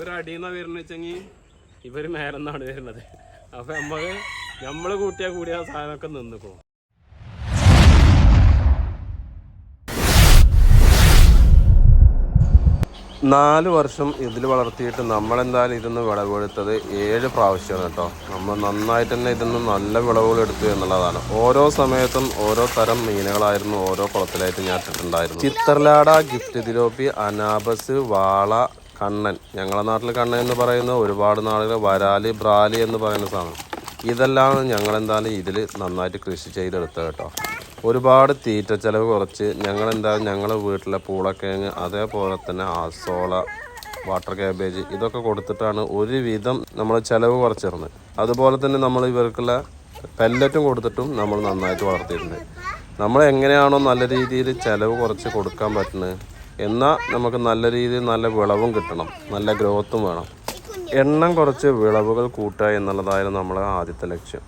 ഇവർ അടിയുന്ന വരുന്ന വെച്ചെങ്കിൽ ഇവർ മേലെന്നാണ് വരുന്നത്. അപ്പൊ നമ്മൾ നമ്മൾ കൂട്ടിയാ കൂടിയ സാധനമൊക്കെ നിന്നിക്കോ നാല് വർഷം ഇതിൽ വളർത്തിയിട്ട് നമ്മളെന്തായാലും ഇതൊന്ന് വിളവെടുത്തത് ഏഴ് പ്രാവശ്യമാണ് കേട്ടോ. നമ്മൾ നന്നായിട്ട് തന്നെ ഇതിന്ന് നല്ല വിളവുകൾ എടുത്തു എന്നുള്ളതാണ്. ഓരോ സമയത്തും ഓരോ തരം മീനുകളായിരുന്നു ഓരോ കുളത്തിലായിട്ട് ഞാൻ ഇട്ടിട്ടുണ്ടായിരുന്നു ചിത്രലാട ഗിഫ്റ്റ് തിലോപ്പി അനാബസ് വാള കണ്ണൻ. ഞങ്ങളുടെ നാട്ടിൽ കണ്ണൻ എന്ന് പറയുന്ന ഒരുപാട് നാളുകൾ വരാലി ബ്രാലി എന്ന് പറയുന്ന സാധനം. ഇതെല്ലാം ഞങ്ങളെന്തായാലും ഇതിൽ നന്നായിട്ട് കൃഷി ചെയ്തെടുത്തത് കേട്ടോ. ഒരുപാട് തീറ്റ ചിലവ് കുറച്ച് ഞങ്ങളെന്തായാലും ഞങ്ങളുടെ ഞങ്ങളെ വീട്ടിലെ പൂളക്കിഴങ്ങ് അതേപോലെ തന്നെ ആസോള വാട്ടർ കാബേജ് ഇതൊക്കെ കൊടുത്തിട്ടാണ് ഒരുവിധം നമ്മൾ ചിലവ് കുറച്ചിരുന്നത് അതുപോലെ തന്നെ നമ്മൾ ഇവർക്കുള്ള പെല്ലറ്റും കൊടുത്തിട്ടും നമ്മൾ നന്നായിട്ട് വളർത്തിയിട്ടുണ്ട്. നമ്മൾ എങ്ങനെയാണോ നല്ല രീതിയിൽ ചിലവ് കുറച്ച് കൊടുക്കാൻ പറ്റുന്നത് എന്നാൽ നമുക്ക് നല്ല രീതിയിൽ നല്ല വിളവും കിട്ടണം. നല്ല ഗ്രോത്തും വേണം. എണ്ണം കുറച്ച് വിളവുകൾ കൂട്ടുക എന്നുള്ളതായിരുന്നു നമ്മളെ ആദ്യത്തെ ലക്ഷ്യം.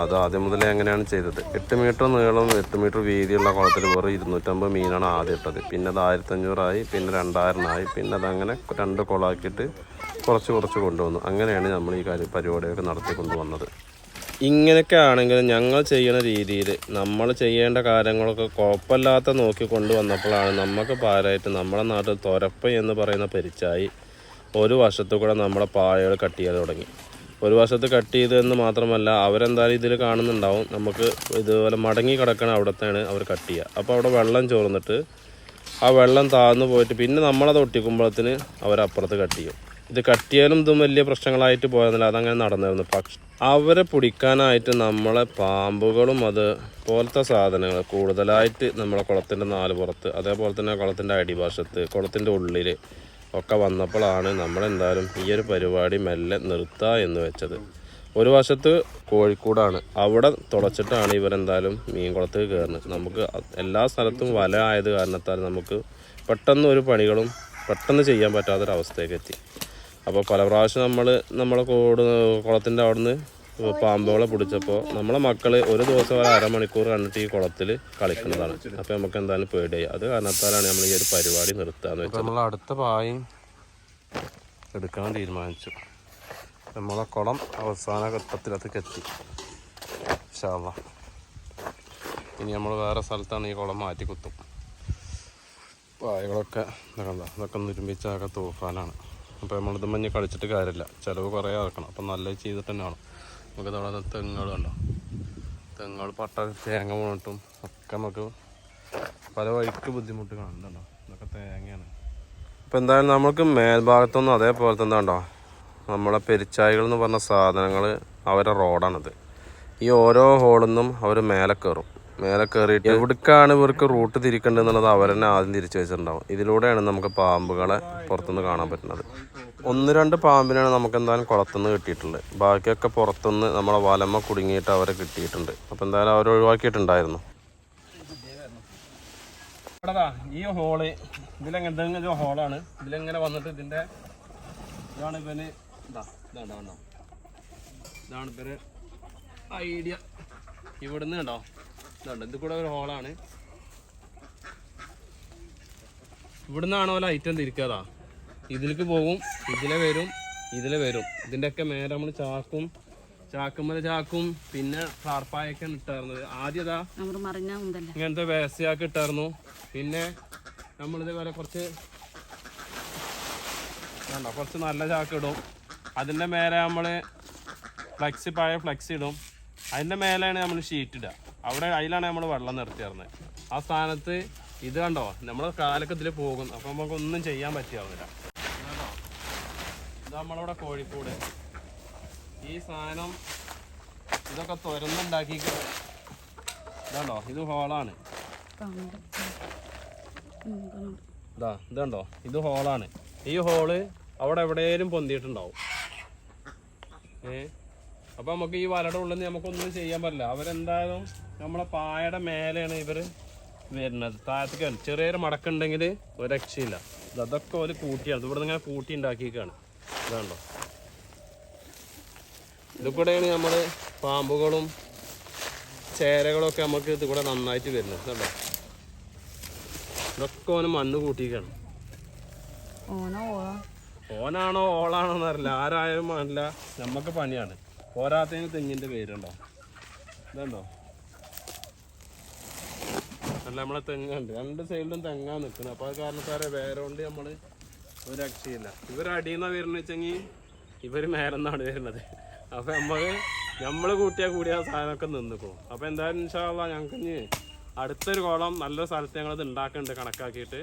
അത് ആദ്യം മുതലേ എങ്ങനെയാണ് ചെയ്തത്. എട്ട് മീറ്റർ നീളം എട്ട് മീറ്റർ വീതിയുള്ള കുളത്തിൽ വെറും ഇരുന്നൂറ്റമ്പത് മീനാണ് ആദ്യം ഇട്ടത്. പിന്നെ അത് ആയിരത്തഞ്ഞൂറായി പിന്നെ രണ്ടായിരമായി പിന്നെ അതങ്ങനെ രണ്ട് കുളമാക്കിയിട്ട് കുറച്ച് കുറച്ച് കൊണ്ടുവന്നു. അങ്ങനെയാണ് നമ്മൾ ഈ കാര്യം പരിപാടിയൊക്കെ നടത്തി കൊണ്ടുവന്നത് ഇങ്ങനെയൊക്കെ ആണെങ്കിലും ഞങ്ങൾ ചെയ്യുന്ന രീതിയിൽ നമ്മൾ ചെയ്യേണ്ട കാര്യങ്ങളൊക്കെ കുഴപ്പമില്ലാത്ത നോക്കി കൊണ്ടുവന്നപ്പോഴാണ് നമുക്ക് പാരായിട്ട് നമ്മുടെ നാട്ടിൽ തുരപ്പ എന്ന് പറയുന്ന പെരിച്ചായി ഒരു വർഷത്തു കൂടെ നമ്മുടെ പായകൾ കട്ട് ചെയ്ത് തുടങ്ങി. ഒരു വർഷത്ത് കട്ട് ചെയ്തതെന്ന് മാത്രമല്ല അവരെന്തായാലും ഇതിൽ കാണുന്നുണ്ടാവും. നമുക്ക് ഇതുപോലെ മടങ്ങി കിടക്കണ അവിടത്തെയാണ് അവർ കട്ട് ചെയ്യുക. അപ്പോൾ അവിടെ വെള്ളം ചോർന്നിട്ട് ആ വെള്ളം താഴ്ന്നു പോയിട്ട് പിന്നെ നമ്മളത് ഒട്ടിക്കുമ്പോഴത്തിന് അവരപ്പുറത്ത് കട്ട് ചെയ്യും. ഇത് കട്ടിയാലും ഇതും വലിയ പ്രശ്നങ്ങളായിട്ട് പോയതല്ല അതങ്ങനെ നടന്നിരുന്നു പക്ഷെ അവരെ പിടിക്കാനായിട്ട് നമ്മളെ പാമ്പുകളും അത് പോലത്തെ സാധനങ്ങൾ കൂടുതലായിട്ട് നമ്മളെ കുളത്തിന്റെ നാല് പുറത്ത് അതേപോലെ തന്നെ കുളത്തിന്റെ അടിവശത്ത് കുളത്തിന്റെ ഉള്ളിൽ ഒക്കെ വന്നപ്പോഴാണ് നമ്മളെന്തായാലും ഈ ഒരു പരിപാടി മെല്ലെ നിർത്തുക എന്ന് വെച്ചത്. ഒരു വശത്ത് കോഴിക്കോടാണ് അവിടെ തുളച്ചിട്ടാണ് ഇവരെന്തായാലും മീൻകുളത്ത് കയറുന്നത്. നമുക്ക് എല്ലാ സ്ഥലത്തും വല ആയത് കാരണത്താൽ നമുക്ക് പെട്ടെന്ന് ഒരു പണികളും പെട്ടെന്ന് ചെയ്യാൻ പറ്റാത്തൊരവസ്ഥയൊക്കെ എത്തി. അപ്പോൾ പല പ്രാവശ്യം നമ്മൾ നമ്മളെ കോട് കുളത്തിന്റെ അവിടുന്ന് പാമ്പുകളെ പിടിച്ചപ്പോൾ നമ്മളെ മക്കൾ ഒരു ദിവസം ഒരു അരമണിക്കൂർ കണ്ടിട്ട് ഈ കുളത്തിൽ കളിക്കുന്നതാണ്. അപ്പോൾ നമുക്ക് എന്തായാലും പേടിയായി. അത് കാരണത്താലാണ് നമ്മൾ ഈ ഒരു പരിപാടി നിർത്തുകയെന്ന് വെച്ചാൽ നമ്മൾ അടുത്ത പായും എടുക്കാൻ തീരുമാനിച്ചു. നമ്മളെ കുളം അവസാന ഘട്ടത്തിലത്തേക്ക് എത്തി ഇൻഷാല്ലാ ഇനി നമ്മൾ വേറെ സ്ഥലത്താണ് ഈ കുളം മാറ്റി കുത്തും. പായകളൊക്കെ ഇതൊക്കെ ഇതൊക്കെ നിർമ്മിച്ചാകെ തൂഫാനാണ്. അപ്പോൾ നമ്മളിത് മഞ്ഞ് കളിച്ചിട്ട് കാര്യമില്ല. ചിലവ് കുറേ ആക്കണം. അപ്പം നല്ല ചെയ്തിട്ട് തന്നെ വേണം നമുക്ക് അവിടെ തെങ്ങുകൾ കണ്ടോ? തെങ്ങുകൾ പട്ട തേങ്ങ വീണിട്ടും ഒക്കെ നമുക്ക് പല വഴിക്ക് ബുദ്ധിമുട്ട് കാണുന്നുണ്ടോ ഇതൊക്കെ തേങ്ങയാണ്. അപ്പോൾ എന്തായാലും നമുക്ക് മേൽഭാഗത്തൊന്നും അതേപോലെ തന്നെ ഉണ്ടോ നമ്മളെ പെരിച്ചായികൾ എന്ന് പറഞ്ഞ സാധനങ്ങൾ അവരുടെ റോഡാണിത്. ഈ ഓരോ ഹോളിൽ നിന്നും അവർ മേലെ കയറും മേലെ കയറിയിട്ട് എവിടേക്കാണ് ഇവർക്ക് റൂട്ട് തിരിക്കേണ്ടത് എന്നുള്ളത് അവർ തന്നെ ആദ്യം തിരിച്ചു വെച്ചിട്ടുണ്ടാവും. ഇതിലൂടെയാണ് നമുക്ക് പാമ്പുകളെ പുറത്തുനിന്ന് കാണാൻ പറ്റുന്നത്. ഒന്ന് രണ്ട് പാമ്പിനാണ് നമുക്ക് എന്തായാലും കുളത്തുനിന്ന് കിട്ടിയിട്ടുള്ളത്. ബാക്കിയൊക്കെ പുറത്തുനിന്ന് നമ്മളെ വലമ്മ കുടുങ്ങിയിട്ട് അവരെ കിട്ടിയിട്ടുണ്ട്. അപ്പോൾ എന്തായാലും അവർ ഒഴിവാക്കിയിട്ടുണ്ടായിരുന്നു. ഈ ഹോൾ ഇതിലെങ്ങനെ ഹോളാണ്. ഇതിലെങ്ങനെ വന്നിട്ട് ഇതിന്റെ ഇതാണ് ഇവന് ഇതാ. ഇതാണ് ഇവർ ഐഡിയ. ഇവിടുന്ന് കണ്ടോ? ഇതുണ്ട്. ഇത് കൂടെ ഒരു ഹോളാണ്. ഇവിടുന്നാണോ പോലെ ഐറ്റം തിരിക്കാതാ. ഇതിലേക്ക് പോകും ഇതിലെ വരും ഇതിലെ വരും. ഇതിന്റെയൊക്കെ മേലെ നമ്മൾ ചാക്കും ചാക്കുമ്മല ചാക്കും പിന്നെ ഫാർപ്പായൊക്കെ ഇട്ടായിരുന്നത്. ആദ്യം ഇതാ നമ്മൾ മറിഞ്ഞാൽ ഇങ്ങനത്തെ വേസ്റ്റാക്ക് ഇട്ടായിരുന്നു. പിന്നെ നമ്മൾ ഇതേപോലെ കുറച്ച് വേണ്ട കുറച്ച് നല്ല ചാക്ക് ഇടും അതിന്റെ മേലെ നമ്മൾ ഫ്ലക്സ് പഴയ ഫ്ലക്സ് ഇടും. അതിന്റെ മേലെയാണ് നമ്മൾ ഷീറ്റ് ഇടുക. അവിടെ അതിലാണ് നമ്മൾ വെള്ളം നിർത്തിയിരുന്നത് ആ സ്ഥാനത്ത് ഇത് കണ്ടോ? നമ്മൾ കാലൊക്കെ ഇതിൽ പോകും അപ്പം നമുക്ക് ഒന്നും ചെയ്യാൻ പറ്റിയാവുന്നില്ല. കണ്ടോ ഇത് നമ്മളവിടെ കോഴിക്കോട്. ഈ സാധനം ഇതൊക്കെ തുരന്നുണ്ടാക്കി ഇതാണ്ടോ? ഇത് ഹോളാണ്. ഇതാ ഇതുണ്ടോ? ഇത് ഹോളാണ്. ഈ ഹോൾ അവിടെ എവിടെയും പൊന്തിയിട്ടുണ്ടാവും. ഏ? അപ്പൊ നമുക്ക് ഈ വലയുടെ ഉള്ളിൽ നിന്ന് നമുക്കൊന്നും ചെയ്യാൻ പറ്റില്ല. അവരെന്തായാലും നമ്മളെ പായയുടെ മേലെയാണ് ഇവർ വരുന്നത്. താഴത്തേക്ക് ചെറിയൊരു മടക്കുണ്ടെങ്കിൽ ഒരു രക്ഷയില്ല. അതൊക്കെ ഒരു കൂട്ടിയാണ്. ഇവിടെ നിന്ന് കൂട്ടി ഉണ്ടാക്കിയേക്കാണ്. ഇതാണ്ടോ ഇത് കൂടെയാണ് നമ്മൾ പാമ്പുകളും ചേരകളൊക്കെ നമുക്ക് ഇത് കൂടെ നന്നായിട്ട് വരുന്നത്. കേട്ടോ ഇതൊക്കെ ഓന് മണ്ണ് കൂട്ടിയിരിക്കണം ഓനാണോ ഓളാണോ എന്നറിയില്ല. ആരായാലും അല്ല നമുക്ക് പണിയാണ്. പോരാത്തതിന് തെങ്ങിന്റെ പേരുണ്ടോ? ഇതുണ്ടോ അല്ല നമ്മളെ തെങ്ങുണ്ട് രണ്ട് സൈഡിലും തെങ്ങാ നിൽക്കുന്നത് അപ്പോൾ അത് കാരണക്കാരെ വേറെ കൊണ്ട് നമ്മൾ ഒരു രക്ഷയില്ല ഇവർ അടിയുന്ന വരുന്ന വെച്ചെങ്കിൽ ഇവർ മേലെന്നാണ് വരുന്നത്. അപ്പോൾ നമുക്ക് നമ്മൾ കൂട്ടിയാൽ ആ സാധനമൊക്കെ പോകും അപ്പോൾ എന്തായാലും ഇൻഷാല്ല ഞങ്ങൾക്ക് ഇനി അടുത്തൊരു കോളം നല്ല സ്ഥലത്ത് ഞങ്ങളത് ഉണ്ടാക്കുന്നുണ്ട് കണക്കാക്കിയിട്ട്.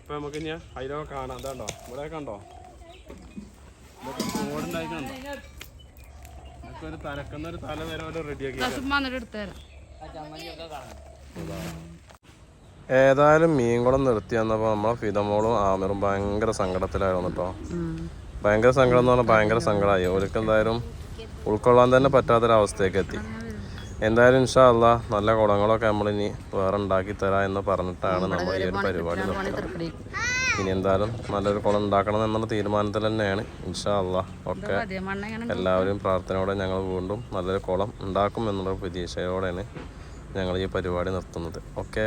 അപ്പൊ നമുക്ക് ഇനി അതിലൊക്കെ കാണാം. അതാണ്ടോ ഇവിടെ കണ്ടോ? ഓടുണ്ടായിക്കണ്ടോ ഒരു തലക്കുന്ന ഒരു തല വരെ റെഡിയാക്കി എടുത്തു തരാം. ഏതായാലും മീൻകുളം നിർത്തി വന്നപ്പോൾ നമ്മളെ ഫിതമോളും ആമിറും ഭയങ്കര സങ്കടത്തിലായിരുന്നു കേട്ടോ ഭയങ്കര സങ്കടം എന്ന് പറഞ്ഞാൽ ഭയങ്കര സങ്കടമായി ഓർക്ക് എന്തായാലും ഉൾക്കൊള്ളാൻ തന്നെ പറ്റാത്തൊരവസ്ഥയൊക്കെ എത്തി. എന്തായാലും ഇൻഷാ അല്ല നല്ല കുളങ്ങളൊക്കെ നമ്മളിനി വേറെ ഉണ്ടാക്കി തരാം എന്ന് പറഞ്ഞിട്ടാണ് നമ്മൾ ഈ ഒരു പരിപാടി നടത്തുന്നത്. ഇനി എന്തായാലും നല്ലൊരു കുളം ഉണ്ടാക്കണം എന്നുള്ള തീരുമാനത്തിൽ തന്നെയാണ്. ഇൻഷാ അല്ല ഒക്കെ എല്ലാവരും പ്രാർത്ഥനയോടെ ഞങ്ങൾ വീണ്ടും നല്ലൊരു കുളം ഉണ്ടാക്കും എന്നുള്ള പ്രതീക്ഷയോടെയാണ് ഞങ്ങൾ ഈ പരിപാടി നിർത്തുന്നത്. ഓക്കെ?